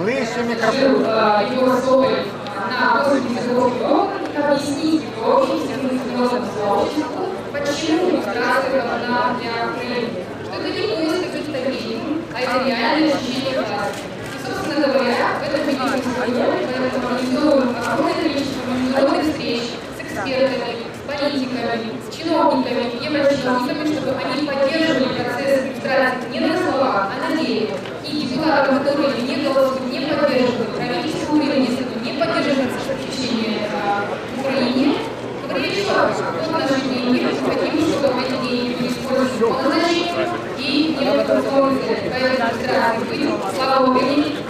Ближче мікрофон. Його соль на 82 роках, объяснить общество международному сообществу, почему здравствует она для Украины. Что это не просто представление, а это реальное ощущение власти. И, собственно говоря, в этом видим сегодня, поэтому встреч с экспертами, политиками, с чиновниками, еврочиновниками, чтобы они поддерживали процесс регистрации не на словах, а на деле. И депутатам, которые не outras coisas, vai mostrar aqui, só o.